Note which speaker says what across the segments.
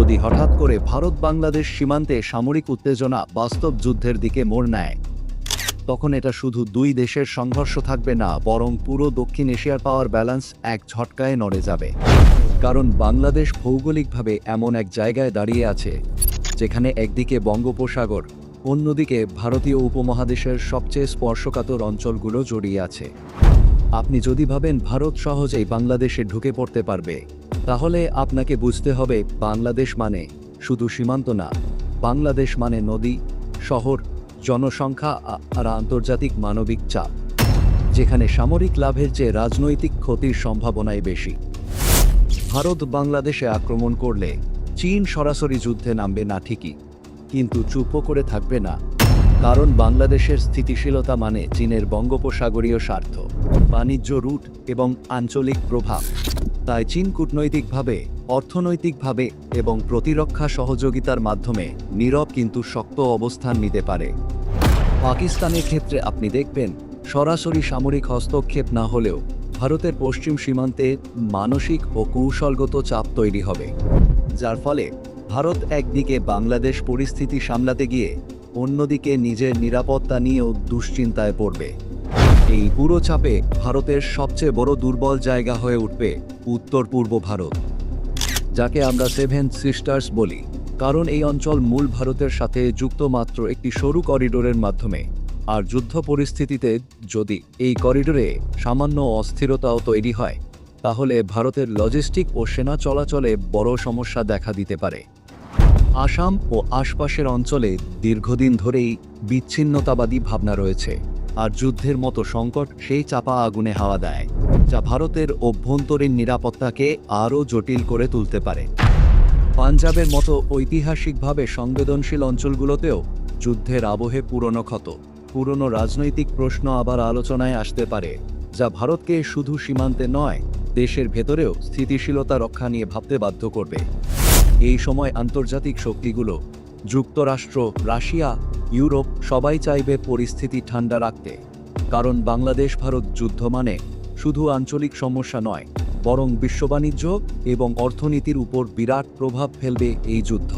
Speaker 1: যদি হঠাৎ করে ভারত বাংলাদেশ সীমান্তে সামরিক উত্তেজনা বাস্তব যুদ্ধের দিকে মোড় নেয়। তখন এটা শুধু দুই দেশের সংঘর্ষ থাকবে না, বরং পুরো দক্ষিণ এশিয়ার পাওয়ার ব্যালেন্স এক ঝটকায় নড়ে যাবে। কারণ বাংলাদেশ ভৌগোলিকভাবে এমন এক জায়গায় দাঁড়িয়ে আছে, যেখানে একদিকে বঙ্গোপসাগর, অন্যদিকে ভারতীয় উপমহাদেশের সবচেয়ে স্পর্শকাতর অঞ্চলগুলো জড়িয়ে আছে। আপনি যদি ভাবেন ভারত সহজেই বাংলাদেশে ঢুকে পড়তে পারবে তাহলে আপনাকে বুঝতে হবে বাংলাদেশ মানে শুধু সীমান্ত না, বাংলাদেশ মানে নদী, শহর, জনসংখ্যা আর আন্তর্জাতিক মানবিক চাপ, যেখানে সামরিক লাভের চেয়ে রাজনৈতিক ক্ষতির সম্ভাবনাই বেশি। ভারত বাংলাদেশে আক্রমণ করলে চীন সরাসরি যুদ্ধে নামবে না ঠিকই, কিন্তু চুপও করে থাকবে না, কারণ বাংলাদেশের স্থিতিশীলতা মানে চীনের বঙ্গোপসাগরীয় স্বার্থ, বাণিজ্য রুট এবং আঞ্চলিক প্রভাব। তাই চীন কূটনৈতিকভাবে, অর্থনৈতিকভাবে এবং প্রতিরক্ষা সহযোগিতার মাধ্যমে নীরব কিন্তু শক্ত অবস্থান নিতে পারে। পাকিস্তানের ক্ষেত্রে আপনি দেখবেন, সরাসরি সামরিক হস্তক্ষেপ না হলেও ভারতের পশ্চিম সীমান্তে মানসিক ও কৌশলগত চাপ তৈরি হবে। যার ফলে ভারত একদিকে বাংলাদেশ পরিস্থিতি সামলাতে গিয়ে, অন্যদিকে নিজের নিরাপত্তা নিয়েও দুশ্চিন্তায় পড়বে। এই পুরো চাপে ভারতের সবচেয়ে বড় দুর্বল জায়গা হয়ে উঠবে উত্তর পূর্ব ভারত, যাকে আমরা সেভেন সিস্টার্স বলি। কারণ এই অঞ্চল মূল ভারতের সাথে যুক্ত মাত্র একটি সরু করিডোরের মাধ্যমে। আর যুদ্ধ পরিস্থিতিতে যদি এই করিডোরে সামান্য অস্থিরতাও তৈরি হয়, তাহলে ভারতের লজিস্টিক ও সেনা চলাচলে বড় সমস্যা দেখা দিতে পারে। আসাম ও আশপাশের অঞ্চলে দীর্ঘদিন ধরেই বিচ্ছিন্নতাবাদী ভাবনা রয়েছে। আর যুদ্ধের মতো সংকট সেই চাপা আগুনে হাওয়া দেয়, যা ভারতের অভ্যন্তরীণ নিরাপত্তাকে আরও জটিল করে তুলতে পারে। পাঞ্জাবের মতো ঐতিহাসিকভাবে সংবেদনশীল অঞ্চলগুলোতেও যুদ্ধের আবহে পুরনো ক্ষত, পুরনো রাজনৈতিক প্রশ্ন আবার আলোচনায় আসতে পারে, যা ভারতকে শুধু সীমান্তে নয়, দেশের ভেতরেও স্থিতিশীলতা রক্ষা নিয়ে ভাবতে বাধ্য করবে। এই সময় আন্তর্জাতিক শক্তিগুলো, যুক্তরাষ্ট্র, রাশিয়া ইউরোপ সবাই চাইবে পরিস্থিতি ঠান্ডা রাখতে, কারণ বাংলাদেশ ভারত যুদ্ধ মানে শুধু আঞ্চলিক সমস্যা নয়, বরং বিশ্ববাণিজ্য এবং অর্থনীতির উপর বিরাট প্রভাব ফেলবে এই যুদ্ধ।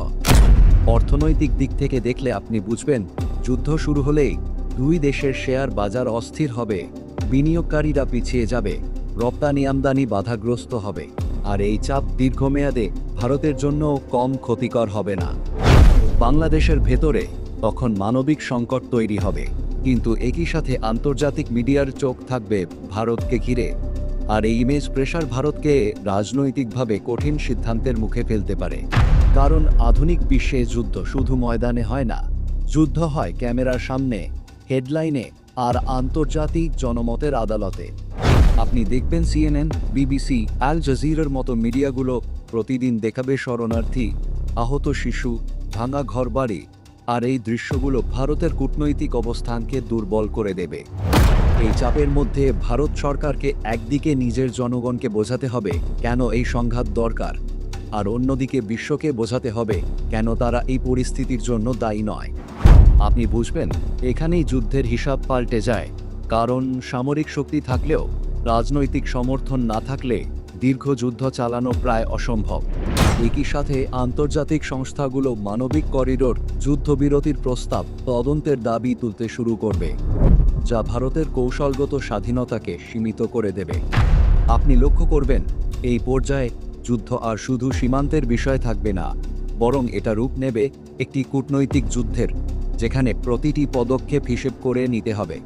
Speaker 1: অর্থনৈতিক দিক থেকে দেখলে আপনি বুঝবেন, যুদ্ধ শুরু হলেই দুই দেশের শেয়ার বাজার অস্থির হবে, বিনিয়োগকারীরা পিছিয়ে যাবে, রপ্তানি আমদানি বাধাগ্রস্ত হবে, আর এই চাপ দীর্ঘমেয়াদে ভারতের জন্য কম ক্ষতিকর হবে না। বাংলাদেশের ভেতরে তখন মানবিক সংকট তৈরি হবে। কিন্তু একই সাথে আন্তর্জাতিক মিডিয়ার চোখ থাকবে ভারতকে ঘিরে। আর এই ইমেজ প্রেশার ভারতকে রাজনৈতিকভাবে কঠিন সিদ্ধান্তের মুখে ফেলতে পারে। কারণ আধুনিক বিশ্বে যুদ্ধ শুধু ময়দানে হয় না, যুদ্ধ হয় ক্যামেরার সামনে, হেডলাইনে আর আন্তর্জাতিক জনমতের আদালতে। আপনি দেখবেন সিএনএন বিবিসি আল জাজিরার মতো মিডিয়াগুলো প্রতিদিন দেখাবে শরণার্থী, আহত শিশু, ভাঙা ঘরবাড়ি আর এই দৃশ্যগুলো ভারতের কূটনৈতিক অবস্থানকে দুর্বল করে দেবে। এই চাপের মধ্যে ভারত সরকারকে একদিকে নিজের জনগণকে বোঝাতে হবে, কেন এই সংঘাত দরকার, আর অন্যদিকে বিশ্বকে বোঝাতে হবে, কেন তারা এই পরিস্থিতির জন্য দায়ী নয়। আপনি বুঝবেন, এখানেই যুদ্ধের হিসাব পাল্টে যায়, কারণ সামরিক শক্তি থাকলেও, রাজনৈতিক সমর্থন না থাকলে দীর্ঘ যুদ্ধ চালানো প্রায় অসম্ভব। একই সাথে আন্তর্জাতিক সংস্থাগুলো মানবিক করিডোর যুদ্ধবিরতির প্রস্তাব তদন্তের দাবি তুলতে শুরু করবে, যা ভারতের কৌশলগত স্বাধীনতাকে সীমিত করে দেবে। আপনি লক্ষ্য করবেন, এই পর্যায়ে যুদ্ধ আর শুধু সীমান্তের বিষয় থাকবে না, বরং এটা রূপ নেবে একটি কূটনৈতিক যুদ্ধের, যেখানে প্রতিটি পদক্ষেপ হিসেব করে নিতে হবে।